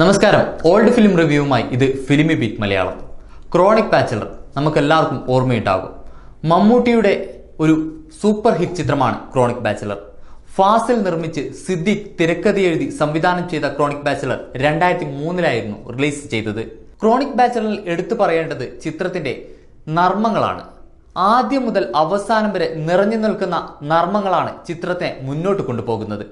നമസ്കാരം. Old film റിവ്യൂവുമായി ഇത് filmy beat Malayalam. Chronic bachelor നമുക്ക് എല്ലാവർക്കും ഓർമ്മയുണ്ടാകും. മമ്മൂട്ടിയുടെ ഒരു സൂപ്പർ ഹിറ്റ് ചിത്രമാണ് ക്രോണിക് ബാച്ചലർ ഫാസിൽ നിർമ്മിച്ച് സിദ്ദിഖ് തിരക്കഥ എഴുതി സംവിധാനം ചെയ്ത ക്രോണിക് ബാച്ചലർ രണ്ടായിരത്തി മൂന്നിലായിരുന്നു റിലീസ് ചെയ്തത്. ക്രോണിക് ബാച്ചലറിൽ എടുത്തു പറയേണ്ടത് ചിത്രത്തിന്റെ നർമ്മങ്ങളാണ്. ആദ്യം മുതൽ അവസാനം വരെ നിറഞ്ഞു നിൽക്കുന്ന നർമ്മങ്ങളാണ് ചിത്രത്തെ മുന്നോട്ട് കൊണ്ടുപോകുന്നത്.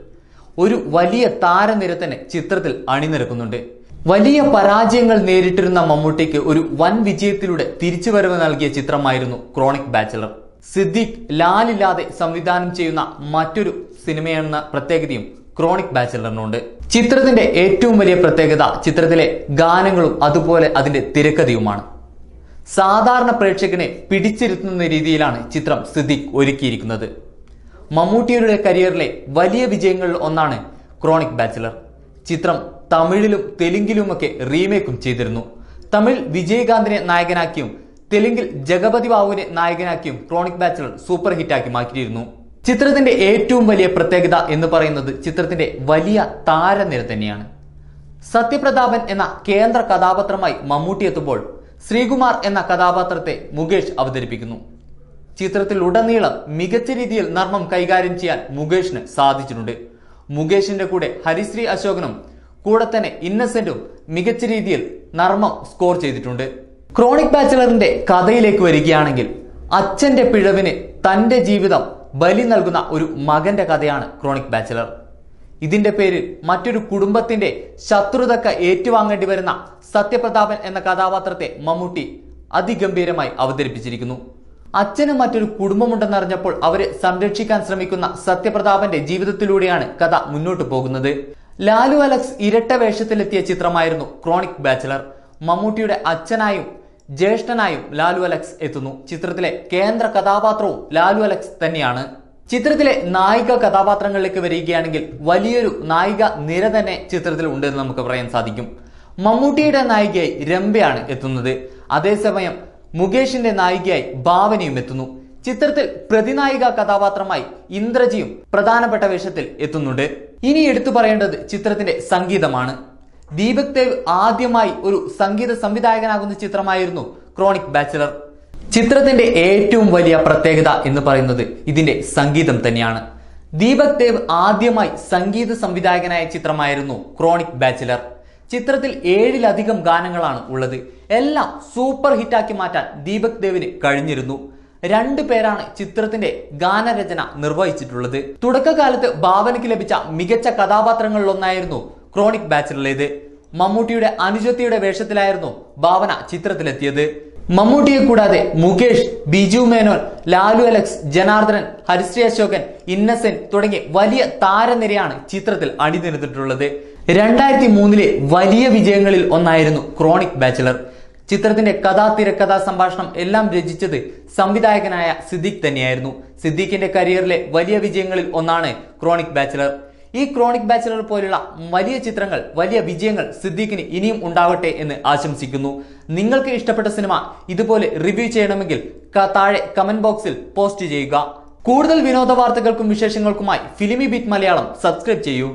ഒരു വലിയ താരനിര തന്നെ ചിത്രത്തിൽ അണിനിരക്കുന്നുണ്ട്. വലിയ പരാജയങ്ങൾ നേരിട്ടിരുന്ന മമ്മൂട്ടിക്ക് ഒരു വൻ വിജയത്തിലൂടെ തിരിച്ചുവരവ് നൽകിയ ചിത്രമായിരുന്നു ക്രോണിക് ബാച്ചലർ. സിദ്ദിഖ് ലാലില്ലാതെ സംവിധാനം ചെയ്യുന്ന മറ്റൊരു സിനിമയെന്ന പ്രത്യേകതയും ക്രോണിക് ബാച്ചലറിനുണ്ട്. ചിത്രത്തിന്റെ ഏറ്റവും വലിയ പ്രത്യേകത ചിത്രത്തിലെ ഗാനങ്ങളും അതുപോലെ അതിന്റെ തിരക്കഥയുമാണ്. സാധാരണ പ്രേക്ഷകനെ പിടിച്ചിരുത്തുന്ന രീതിയിലാണ് ചിത്രം സിദ്ദിഖ് ഒരുക്കിയിരിക്കുന്നത്. മമ്മൂട്ടിയുടെ കരിയറിലെ വലിയ വിജയങ്ങളിൽ ഒന്നാണ് ക്രോണിക് ബാച്ചിലർ. ചിത്രം തമിഴിലും തെലുങ്കിലുമൊക്കെ റീമേക്കും ചെയ്തിരുന്നു. തമിഴ് വിജയകാന്തിനെ നായകനാക്കിയും തെലുങ്കിൽ ജഗപതി ബാബുവിനെ നായകനാക്കിയും ക്രോണിക് ബാച്ചിലർ സൂപ്പർ ഹിറ്റാക്കി മാറ്റിയിരുന്നു. ചിത്രത്തിന്റെ ഏറ്റവും വലിയ പ്രത്യേകത എന്ന് പറയുന്നത് ചിത്രത്തിന്റെ വലിയ താരനിര തന്നെയാണ്. സത്യപ്രതാപൻ എന്ന കേന്ദ്ര കഥാപാത്രമായി മമ്മൂട്ടി എത്തുമ്പോൾ ശ്രീകുമാർ എന്ന കഥാപാത്രത്തെ മുകേഷ് അവതരിപ്പിക്കുന്നു. ചിത്രത്തിൽ ഉടനീളം മികച്ച രീതിയിൽ നർമ്മം കൈകാര്യം ചെയ്യാൻ മുകേഷിന് സാധിച്ചിട്ടുണ്ട്. മുകേഷിന്റെ കൂടെ ഹരിശ്രീ അശോകനും കൂടെ തന്നെ ഇന്നസെന്റും മികച്ച രീതിയിൽ നർമ്മം സ്കോർ ചെയ്തിട്ടുണ്ട്. ക്രോണിക് ബാച്ചലറിന്റെ കഥയിലേക്ക് വരികയാണെങ്കിൽ അച്ഛന്റെ പിഴവിന് തന്റെ ജീവിതം ബലി നൽകുന്ന ഒരു മകന്റെ കഥയാണ് ക്രോണിക് ബാച്ചലർ. ഇതിന്റെ പേരിൽ മറ്റൊരു കുടുംബത്തിന്റെ ശത്രുതക്ക ഏറ്റുവാങ്ങേണ്ടി വരുന്ന സത്യപ്രതാപൻ എന്ന കഥാപാത്രത്തെ മമ്മൂട്ടി അതിഗംഭീരമായി അവതരിപ്പിച്ചിരിക്കുന്നു. അച്ഛന് മറ്റൊരു കുടുംബമുണ്ടെന്നറിഞ്ഞപ്പോൾ അവരെ സംരക്ഷിക്കാൻ ശ്രമിക്കുന്ന സത്യപ്രതാപന്റെ ജീവിതത്തിലൂടെയാണ് കഥ മുന്നോട്ടു പോകുന്നത്. ലാലു അലക്സ് ഇരട്ട വേഷത്തിലെത്തിയ ചിത്രമായിരുന്നു ക്രോണിക് ബാച്ചലർ. മമ്മൂട്ടിയുടെ അച്ഛനായും ജ്യേഷ്ഠനായും ലാലു അലക്സ് എത്തുന്നു. ചിത്രത്തിലെ കേന്ദ്ര കഥാപാത്രവും ലാലു അലക്സ് തന്നെയാണ്. ചിത്രത്തിലെ നായിക കഥാപാത്രങ്ങളിലേക്ക് വരികയാണെങ്കിൽ വലിയൊരു നായിക നിര തന്നെ ചിത്രത്തിൽ ഉണ്ടെന്ന് നമുക്ക് പറയാൻ സാധിക്കും. മമ്മൂട്ടിയുടെ നായികയായി രംഭയാണ് എത്തുന്നത്. അതേസമയം മുകേഷിന്റെ നായികയായി ഭാവനയും എത്തുന്നു. ചിത്രത്തിൽ പ്രതിനായിക കഥാപാത്രമായി ഇന്ദ്രജിയും പ്രധാനപ്പെട്ട വേഷത്തിൽ എത്തുന്നുണ്ട്. ഇനി എടുത്തു പറയേണ്ടത് ചിത്രത്തിന്റെ സംഗീതമാണ്. ദീപക് ദേവ് ആദ്യമായി ഒരു സംഗീത സംവിധായകനാകുന്ന ചിത്രമായിരുന്നു ക്രോണിക് ബാച്ചിലർ. ചിത്രത്തിന്റെ ഏറ്റവും വലിയ പ്രത്യേകത എന്ന് പറയുന്നത് ഇതിന്റെ സംഗീതം തന്നെയാണ്. ദീപക് ദേവ് ആദ്യമായി സംഗീത സംവിധായകനായ ചിത്രമായിരുന്നു ക്രോണിക് ബാച്ചിലർ. ചിത്രത്തിൽ ഏഴിലധികം ഗാനങ്ങളാണ് ഉള്ളത്. എല്ലാം സൂപ്പർ ഹിറ്റാക്കി മാറ്റാൻ ദീപക് ദേവിന് കഴിഞ്ഞിരുന്നു. രണ്ടു പേരാണ് ചിത്രത്തിന്റെ ഗാനരചന നിർവഹിച്ചിട്ടുള്ളത്. തുടക്കകാലത്ത് ഭാവനയ്ക്ക് ലഭിച്ച മികച്ച കഥാപാത്രങ്ങളിലൊന്നായിരുന്നു ക്രോണിക് ബാച്ചിലേത് മമ്മൂട്ടിയുടെ അനുജത്തിയുടെ വേഷത്തിലായിരുന്നു ഭാവന ചിത്രത്തിലെത്തിയത്. മമ്മൂട്ടിയെ കൂടാതെ മുകേഷ് ബിജു മേനോൻ ലാലു അലക്സ് ജനാർദ്ദനൻ ഹരിശ്രീ അശോകൻ ഇന്നസെന്റ് തുടങ്ങിയ വലിയ താരനിരയാണ് ചിത്രത്തിൽ അണിനിരന്നിട്ടുള്ളത്. രണ്ടായിരത്തി മൂന്നിലെ വലിയ വിജയങ്ങളിൽ ഒന്നായിരുന്നു ക്രോണിക് ബാച്ചിലർ. ചിത്രത്തിന്റെ കഥാ തിരക്കഥാ സംഭാഷണം എല്ലാം രചിച്ചത് സംവിധായകനായ സിദ്ദിഖ് തന്നെയായിരുന്നു. സിദ്ദിഖിന്റെ കരിയറിലെ വലിയ വിജയങ്ങളിൽ ഒന്നാണ് ക്രോണിക് ബാച്ചിലർ. ഈ ക്രോണിക് ബാച്ചിലർ പോലുള്ള വലിയ ചിത്രങ്ങൾ വലിയ വിജയങ്ങൾ സിദ്ദീഖിന് ഇനിയും ഉണ്ടാവട്ടെ എന്ന് ആശംസിക്കുന്നു. നിങ്ങൾക്ക് ഇഷ്ടപ്പെട്ട സിനിമ ഇതുപോലെ റിവ്യൂ ചെയ്യണമെങ്കിൽ താഴെ കമന്റ് ബോക്സിൽ പോസ്റ്റ് ചെയ്യുക. കൂടുതൽ വിനോദ വാർത്തകൾക്കും വിശേഷങ്ങൾക്കുമായി ഫിലിമി ബിറ്റ് മലയാളം സബ്സ്ക്രൈബ് ചെയ്യൂ.